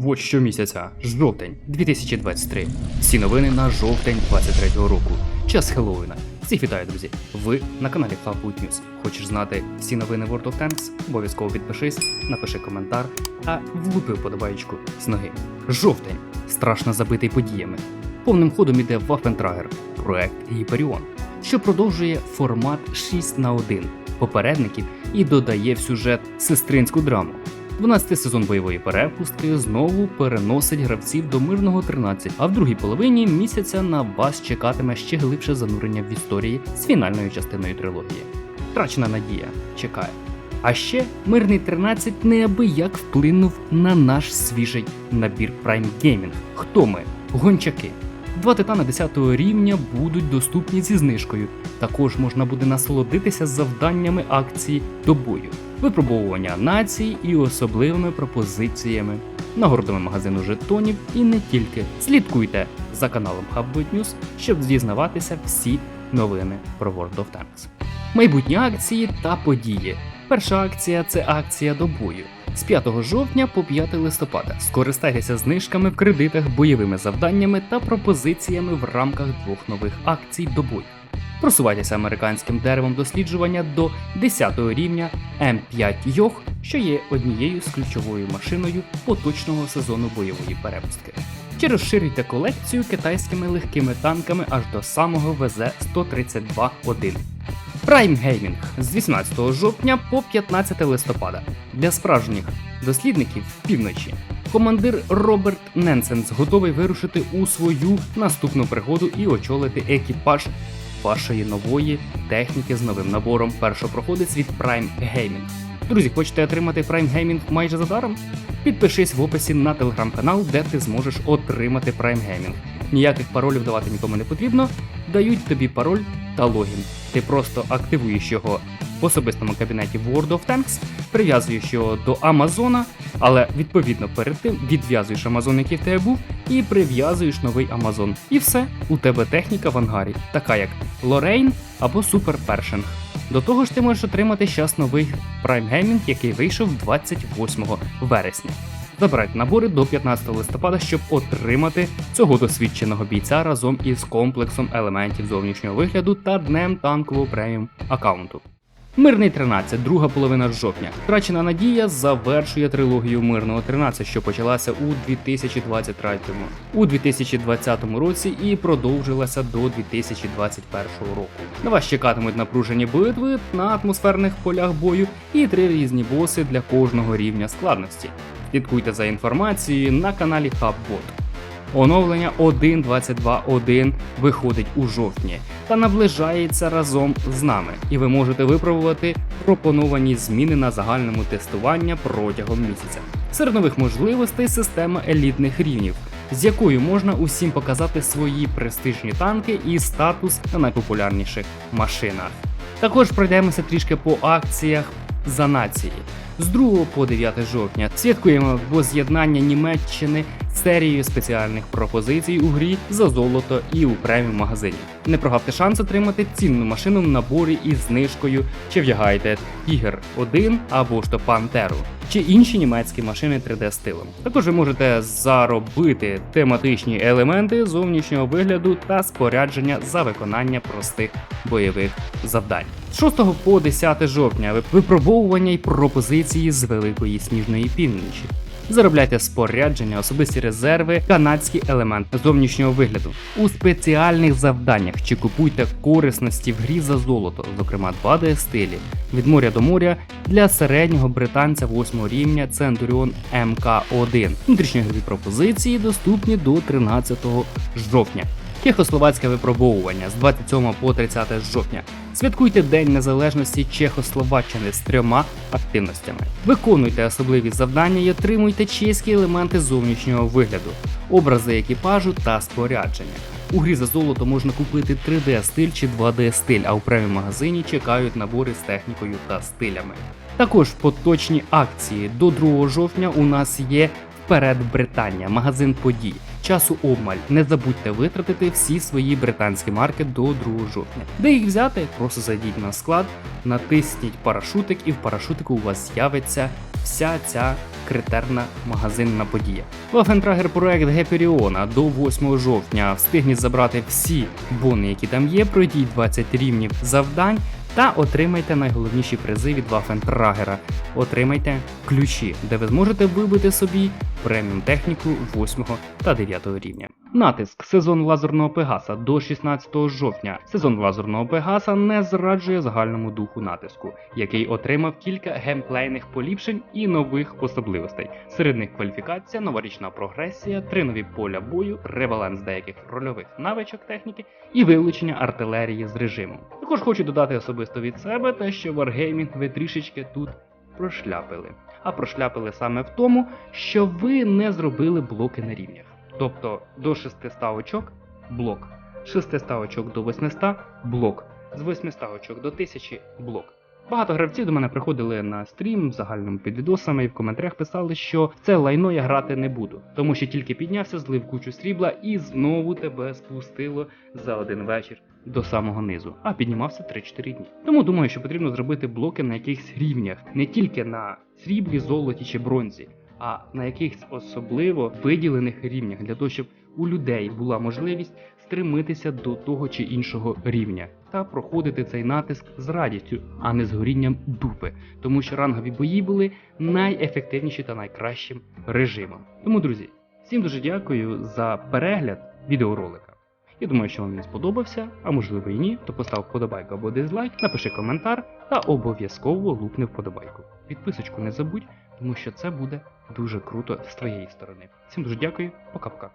Вот щомісяця, жовтень 2023. Всі новини на жовтень 23-го року. Час Хеллоуіна. Всіх вітаю, друзі! Ви на каналі Fabwood News. Хочеш знати всі новини World of Tanks? Обов'язково підпишись, напиши коментар та влупи вподобаєчку з ноги. Жовтень страшно забитий подіями. Повним ходом іде Waffentrager, проект Гіперіон, що продовжує формат 6 на 1 попередників і додає в сюжет сестринську драму. 12-й сезон бойової перепустки знову переносить гравців до мирного 13, а в другій половині місяця на вас чекатиме ще глибше занурення в історії з фінальною частиною трилогії. Втрачена надія чекає. А ще мирний 13 неабияк вплинув на наш свіжий набір Prime Gaming. Хто ми? Гончаки. Два титани 10 рівня будуть доступні зі знижкою. Також можна буде насолодитися завданнями акції до бою, випробовування націй і особливими пропозиціями, нагородами магазину жетонів і не тільки. Слідкуйте за каналом Hubboot News, щоб дізнаватися всі новини про World of Tanks. Майбутні акції та події. Перша акція це акція до бою. З 5 жовтня по 5 листопада скористайтеся знижками в кредитах, бойовими завданнями та пропозиціями в рамках двох нових акцій до бою. Просувайтеся американським деревом досліджування до 10 рівня М5 Йох, що є однією з ключовою машиною поточного сезону бойової перепустки. Чи розширюйте колекцію китайськими легкими танками аж до самого ВЗ-132-1. Prime Gaming з 18 жовтня по 15 листопада для справжніх дослідників півночі. Командир Роберт Ненсенс готовий вирушити у свою наступну пригоду і очолити екіпаж вашої нової техніки з новим набором першопроходець від Prime Gaming. Друзі, хочете отримати Prime Gaming майже за даром? Підпишись в описі на телеграм-канал, де ти зможеш отримати Prime Gaming. Ніяких паролів давати нікому не потрібно. Дають тобі пароль та логін. Ти просто активуєш його в особистому кабінеті World of Tanks, прив'язуєш його до Амазона, але відповідно перед тим відв'язуєш Амазон, який в тебе був, і прив'язуєш новий Амазон. І все, у тебе техніка в ангарі, така як Лорейн або Супер Першинг. До того ж, ти можеш отримати щас новий Prime Gaming, який вийшов 28 вересня. Забирайте набори до 15 листопада, щоб отримати цього досвідченого бійця разом із комплексом елементів зовнішнього вигляду та днем танкового преміум аккаунту. Мирний 13, друга половина жовтня. Втрачена надія завершує трилогію Мирного 13, що почалася у 2023 у 2020 році і продовжилася до 2021 року. На вас чекатимуть напружені битви на атмосферних полях бою і три різні боси для кожного рівня складності. Слідкуйте за інформацією на каналі HubBot. Оновлення 1.22.1 виходить у жовтні та наближається разом з нами, і ви можете випробувати пропоновані зміни на загальному тестування протягом місяця. Серед нових можливостей система елітних рівнів, з якою можна усім показати свої престижні танки і статус на найпопулярніших машинах. Також пройдемося трішки по акціях за нації. З 2 по 9 жовтня святкуємо воз'єднання Німеччини серією спеціальних пропозицій у грі за золото і у преміум магазині. Не прогавте шанс отримати цінну машину в наборі із знижкою, чи вдягаєте Тігр 1 або ж то Пантеру, чи інші німецькі машини 3D стилем. Також ви можете заробити тематичні елементи зовнішнього вигляду та спорядження за виконання простих бойових завдань. З 6 по 10 жовтня випробовування й пропозиції з великої сніжної півночі. Заробляйте спорядження, особисті резерви, канадські елементи зовнішнього вигляду. У спеціальних завданнях чи купуйте корисності в грі за золото, зокрема 2D стилі. Від моря до моря для середнього британця 8 рівня Centurion МК 1 Внутрішні пропозиції доступні до 13 жовтня. Чехословацьке випробовування з 27 по 30 жовтня. Святкуйте День Незалежності Чехословаччини з трьома активностями. Виконуйте особливі завдання і отримуйте чеські елементи зовнішнього вигляду, образи екіпажу та спорядження. У грі за золото можна купити 3D стиль чи 2D стиль, а у преміум магазині чекають набори з технікою та стилями. Також поточні акції до 2 жовтня у нас є Вперед Британія, магазин подій. Часу обмаль. Не забудьте витратити всі свої британські марки до 2 жовтня. Де їх взяти? Просто зайдіть на склад, натисніть парашутик, і в парашутику у вас з'явиться вся ця критерна магазинна подія. Вафентрагер проект Геперіона до 8 жовтня встигніть забрати всі бони, які там є, пройдіть 20 рівнів завдань та отримайте найголовніші призи від Вафентрагера. Отримайте ключі, де ви зможете вибити собі преміум техніку 8 та 9 рівня. Натиск сезон лазерного Пегаса до 16 жовтня. Сезон лазерного Пегаса не зраджує загальному духу натиску, який отримав кілька геймплейних поліпшень і нових особливостей. Серед них кваліфікація, новорічна прогресія, три нові поля бою, ребаланс деяких рольових навичок техніки і вилучення артилерії з режиму. Також хочу додати особисто від себе те, що Wargaming ви трішечки тут прошляпили. А прошляпили саме в тому, що ви не зробили блоки на рівнях. Тобто до 600 очок блок, з 600 очок до 800 блок, з 800 очок до 1000 блок. Багато гравців до мене приходили на стрім загальним під відосами і в коментарях писали, що це лайно я грати не буду, тому що тільки піднявся, злив кучу срібла і знову тебе спустило за один вечір до самого низу, а піднімався 3-4 дні. Тому думаю, що потрібно зробити блоки на якихось рівнях, не тільки на сріблі, золоті чи бронзі, а на якихось особливо виділених рівнях, для того, щоб у людей була можливість стремитися до того чи іншого рівня та проходити цей натиск з радістю, а не з горінням дупи, тому що рангові бої були найефективніші та найкращим режимом. Тому, друзі, всім дуже дякую за перегляд відеоролика. Я думаю, що вам він сподобався, а можливо і ні, то постав вподобайку або дизлайк, напиши коментар та обов'язково лупни вподобайку. Підписочку не забудь, тому що це буде дуже круто з твоєї сторони. Всім дуже дякую, пока-пока.